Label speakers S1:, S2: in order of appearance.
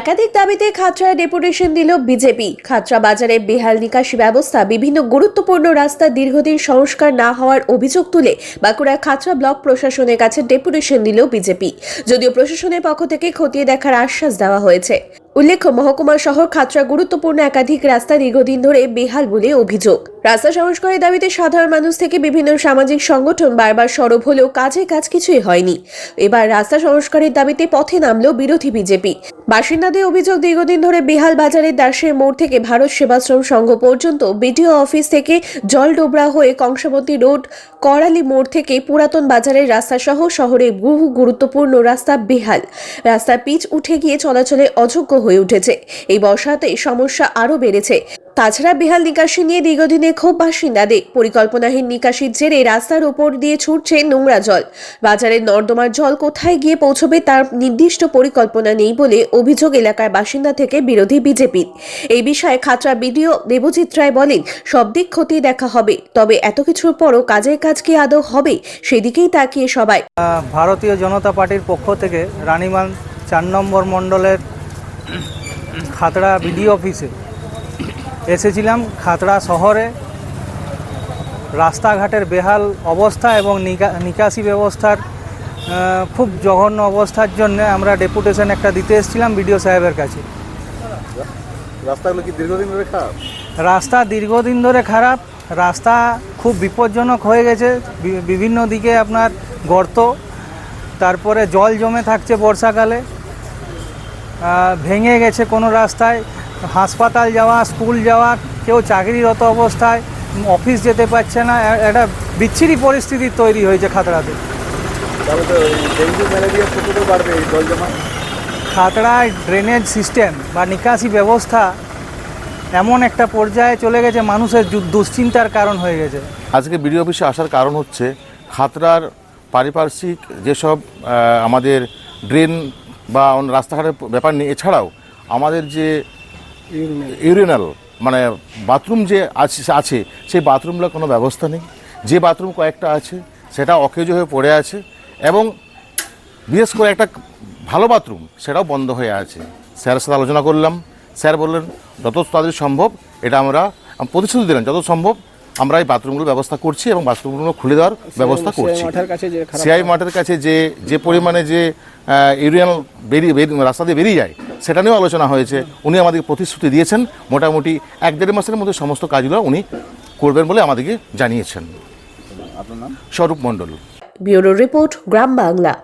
S1: একাধিক দাবিতে খাতড়ায় ডেপুটেশন দিল বিজেপি। খাতড়া বাজারে বেহাল নিকাশি ব্যবস্থা, বিভিন্ন গুরুত্বপূর্ণ রাস্তা দীর্ঘদিন সংস্কার না হওয়ার অভিযোগ তুলে বাঁকুড়া খাতড়া ব্লক প্রশাসনের কাছে ডেপুটেশন দিল বিজেপি। যদিও প্রশাসনের পক্ষ থেকে খতিয়ে দেখার আশ্বাস দেওয়া হয়েছে। উল্লেখ্য মহকুমা শহর খাতরা গুরুত্বপূর্ণ একাধিক রাস্তা দীর্ঘদিন ধরে বেহাল বলে অভিযোগ। রাস্তা সংস্কারের দাবিতে সাধারণ মানুষ থেকে বিভিন্ন সামাজিক সংগঠন বারবার সরব হলেও কাজে কাজ কিছুই হয়নি। এবার রাস্তা সংস্কারের দাবিতে পথে নামলো বিরোধী বিজেপি। বাসিন্দাদের অভিযোগ, দীর্ঘদিন ধরে বেহাল বাজারের দাসের মোড় থেকে ভারত সেবাশ্রম সংঘ পর্যন্ত বিডিও অফিস থেকে জলডোবরা হয়ে কংসাবতী রোড, করালি মোড় থেকে পুরাতন বাজারের রাস্তা সহ শহরের বহু গুরুত্বপূর্ণ রাস্তা বেহাল। রাস্তার পিচ উঠে গিয়ে চলাচলে অযোগ্য হয়ে উঠেছে। এই বর্ষাতে সমস্যা আরও বেড়েছে। তাছাড়া বেহাল নিকাশি নিয়ে দীর্ঘদিনের ক্ষোভ বাসিন্দাদের। পরিকল্পনাহীন নিকাশির জেরে রাস্তার ওপর দিয়ে ছুটছে নোংরা জল। বাজারের নর্দমার জল কোথায় গিয়ে পৌঁছবে তার নির্দিষ্ট পরিকল্পনা নেই বলে অভিযোগ এলাকার বাসিন্দা থেকে বিরোধী বিজেপির এই বিষয়ে খাতরা বিডিও দেবজিৎ রায় বলেন, সব দিক খতিয়ে দেখা হবে। তবে এত কিছুর পরও কাজের কাজ কি আদৌ হবে সেদিকেই তাকিয়ে সবাই।
S2: ভারতীয় জনতা পার্টির পক্ষ থেকে রানীমান চার নম্বর মণ্ডলের খাতড়া বিডি অফিসে। এসেছিলাম খাতড়া শহরে। রাস্তাঘাটের বেহাল অবস্থা এবং নিকা- নিকাশি ব্যবস্থার খুব জঘন্য অবস্থার জন্য আমরা ডেপুটেশন একটা দিতে এসেছিলাম বিডিও সাহেবের কাছে।
S3: রাস্তাগুলো কি দীর্ঘদিন ধরে খারাপ?
S2: রাস্তা দীর্ঘদিন ধরে খারাপ। রাস্তা খুব বিপজ্জনক হয়ে গেছে। বিভিন্ন দিকে আপনার গর্ত তারপরে জল জমে থাকছে বর্ষাকালে। ভেঙে গেছে কোনো রাস্তায় হাসপাতাল যাওয়া স্কুল যাওয়া কেউ চাকরিরত অবস্থায় অফিস যেতে পারছে না একটা বিচ্ছিরি পরিস্থিতি তৈরি হয়েছে খাতড়াতে।
S3: তাহলে তো এই ডেঙ্গু ম্যালেরিয়া প্রচুর বাড়বে এই জল জমা
S2: খাতড়ায় ড্রেনেজ সিস্টেম বা নিকাশি ব্যবস্থা এমন একটা পর্যায়ে চলে গেছে মানুষের দুশ্চিন্তার কারণ হয়ে গেছে।
S4: আজকে বিডিও অফিসে আসার কারণ হচ্ছে খাতড়ার পারিপার্শ্বিক যেসব আমাদের ড্রেন বা অন্য রাস্তাঘাটের ব্যাপার নিয়ে, এছাড়াও আমাদের যে ইউরিনাল মানে বাথরুম যে আছে আছে, সেই বাথরুমগুলোর কোনো ব্যবস্থা নেই। যে বাথরুম কয়েকটা আছে, সেটা অকেজ হয়ে পড়ে আছে এবং বিশেষ করে একটা ভালো বাথরুম, সেটাও বন্ধ হয়ে আছে। স্যারের সাথে আলোচনা করলাম। স্যার বললেন, যত তাড়াতাড়ি সম্ভব, এটা আমরা প্রতিশ্রুতি দিলেন যত সম্ভব আমরা এই বাথরুমগুলোর ব্যবস্থা করছি এবং বাথরুমগুলো খুলে দেওয়ার ব্যবস্থা করছি। সিআই মাঠের কাছে যে যে পরিমাণে যে ইউরিয়ান বেরিয়ে বেরিয়ে- রাস্তা দিয়ে বেরিয়ে যায় সেটা নিয়েও আলোচনা হয়েছে। উনি আমাদেরকে প্রতিশ্রুতি দিয়েছেন। মোটামুটি এক দেড় মাসের মধ্যে সমস্ত কাজগুলো উনি করবেন বলে আমাদেরকে জানিয়েছেন। স্বরূপ মণ্ডল।
S1: Bureau report Gram Bangla.